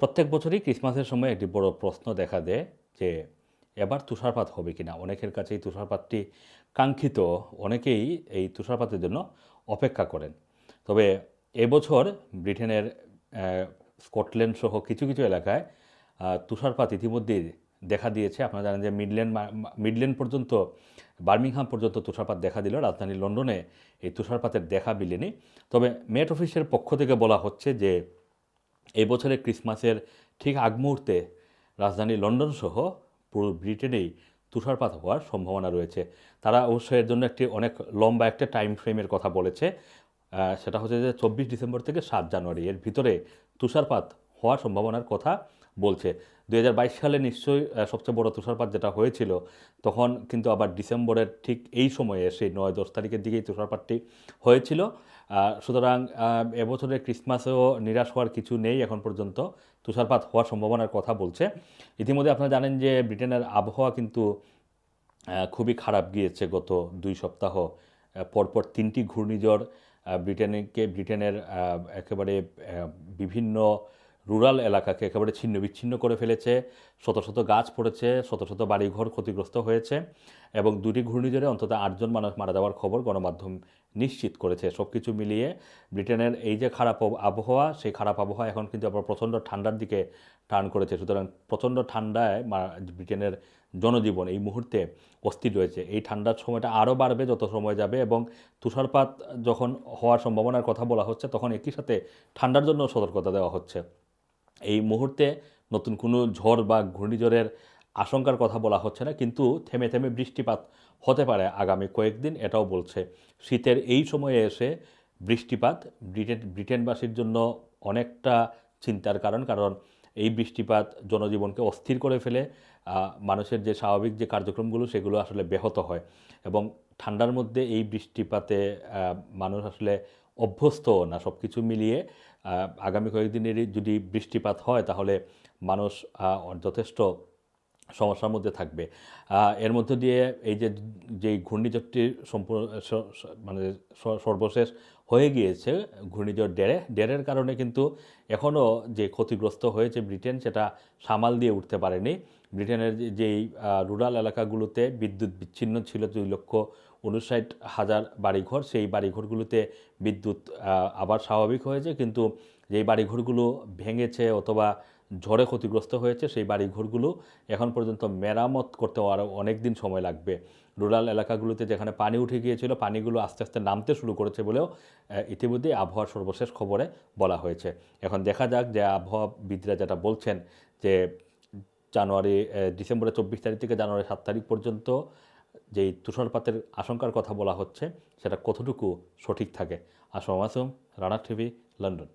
প্রত্যেক বছরই ক্রিসমাসের সময় একটি বড় প্রশ্ন দেখা দেয় যে, এবার তুষারপাত হবে কিনা? অনেকের কাছে এই তুষারপাতটি কাঙ্ক্ষিত, অনেকেই এই তুষারপাতের জন্য অপেক্ষা করেন। তবে এবছর ব্রিটেনের স্কটল্যান্ড সহ কিছু কিছু এলাকায় তুষারপাত ইতিমধ্যেই দেখা দিয়েছে। আপনারা জানেন যে মিডল্যান্ড মিডল্যান্ড পর্যন্ত, বার্মিংহাম পর্যন্ত তুষারপাত দেখা দিল। রাজধানী লন্ডনে এই তুষারপাতের দেখা মিলেনি। তবে মেট অফিসের পক্ষ থেকে বলা হচ্ছে যে এই বছরে ক্রিসমাসের ঠিক আগ মুহূর্তে রাজধানী লন্ডন সহ পুরো ব্রিটেনেই তুষারপাত হওয়ার সম্ভাবনা রয়েছে। তারা অবশ্য এর জন্য একটি অনেক লম্বা একটা টাইম ফ্রেমের কথা বলেছে। সেটা হচ্ছে যে চব্বিশ ডিসেম্বর থেকে সাত জানুয়ারি এর ভিতরে তুষারপাত হওয়ার সম্ভাবনার কথা বলছে। দু হাজার বাইশ সালে নিশ্চয়ই সবচেয়ে বড় তুষারপাত যেটা হয়েছিল তখন কিন্তু আবার ডিসেম্বরের ঠিক এই সময়ে এসে নয় দশ তারিখের দিকেই তুষারপাতটি হয়েছিল। সুতরাং আহ, এবছরের ক্রিসমাসেও নিরাশ হওয়ার কিছু নেই এখন পর্যন্ত তুষারপাত হওয়ার সম্ভাবনার কথা বলছে। ইতিমধ্যে আপনারা জানেন যে ব্রিটেনের আবহাওয়া কিন্তু খুবই খারাপ গিয়েছে গত দুই সপ্তাহ পরপর তিনটি ঘূর্ণিঝড় ব্রিটেনকে ব্রিটেনের একেবারে বিভিন্ন রুরাল এলাকাকে একেবারে ছিন্ন বিচ্ছিন্ন করে ফেলেছে। শত শত গাছ পড়েছে, শত শত বাড়িঘর ক্ষতিগ্রস্ত হয়েছে এবং দুটি ঘূর্ণিঝড়ে অন্তত আটজন মানুষ মারা যাওয়ার খবর গণমাধ্যম নিশ্চিত করেছে। সব কিছু মিলিয়ে ব্রিটেনের এই যে খারাপ আবহাওয়া, সেই খারাপ আবহাওয়া এখন কিন্তু আবার প্রচণ্ড ঠান্ডার দিকে টার্ন করেছে। সুতরাং প্রচণ্ড ঠান্ডায় ব্রিটেনের জনজীবন এই মুহূর্তে অস্থির রয়েছে। এই ঠান্ডার সময়টা আরও বাড়বে যত সময় যাবে এবং তুষারপাত যখন হওয়ার সম্ভাবনার কথা বলা হচ্ছে, তখন একই সাথে ঠান্ডার জন্য সতর্কতা দেওয়া হচ্ছে। এই মুহূর্তে নতুন কোনো ঝড় বা ঘূর্ণিঝড়ের আশঙ্কার কথা বলা হচ্ছে না, কিন্তু থেমে থেমে বৃষ্টিপাত হতে পারে আগামী কয়েকদিন, এটাও বলছে। শীতের এই সময়ে এসে বৃষ্টিপাত ব্রিটেন, ব্রিটেনবাসীর জন্য অনেকটা চিন্তার কারণ কারণ এই বৃষ্টিপাত জনজীবনকে অস্থির করে ফেলে মানুষের যে স্বাভাবিক যে কার্যক্রমগুলো, সেগুলো আসলে ব্যাহত হয়। এবং ঠান্ডার মধ্যে এই বৃষ্টিপাতে মানুষ আসলে অভ্যস্ত না সব কিছু মিলিয়ে আগামী কয়েকদিনের যদি বৃষ্টিপাত হয়, তাহলে মানুষ যথেষ্ট সমস্যার মধ্যে থাকবে। এর মধ্য দিয়ে এই যে যেই ঘূর্ণিঝড়টি মানে সর্বশেষ হয়ে গিয়েছে ঘূর্ণিঝড় ডেরে, ডেরের কারণে কিন্তু এখনও যে ক্ষতিগ্রস্ত হয়েছে ব্রিটেন সেটা সামাল দিয়ে উঠতে পারেনি। ব্রিটেনের যেই রুরাল এলাকাগুলোতে বিদ্যুৎ বিচ্ছিন্ন ছিল দুই লক্ষ উনষাট হাজার বাড়িঘর, সেই বাড়িঘরগুলোতে বিদ্যুৎ আবার স্বাভাবিক হয়েছে। কিন্তু যেই বাড়িঘরগুলো ভেঙেছে অথবা ঝড়ে ক্ষতিগ্রস্ত হয়েছে, সেই বাড়িঘরগুলো এখন পর্যন্ত মেরামত করতে আরও অনেক দিন সময় লাগবে। রুরাল এলাকাগুলোতে যেখানে পানি উঠে গিয়েছিল, পানিগুলো আস্তে আস্তে নামতে শুরু করেছে বলেও ইতিমধ্যেই আবহাওয়ার সর্বশেষ খবরে বলা হয়েছে। এখন দেখা যাক যে আবহাওয়াবিদরা যেটা বলছেন যে জানুয়ারি ডিসেম্বরের চব্বিশ তারিখ থেকে জানুয়ারি সাত তারিখ পর্যন্ত যেই তুষারপাতের আশঙ্কার কথা বলা হচ্ছে, সেটা কতটুকু সঠিক থাকে? Assam Assam Rana TV, London.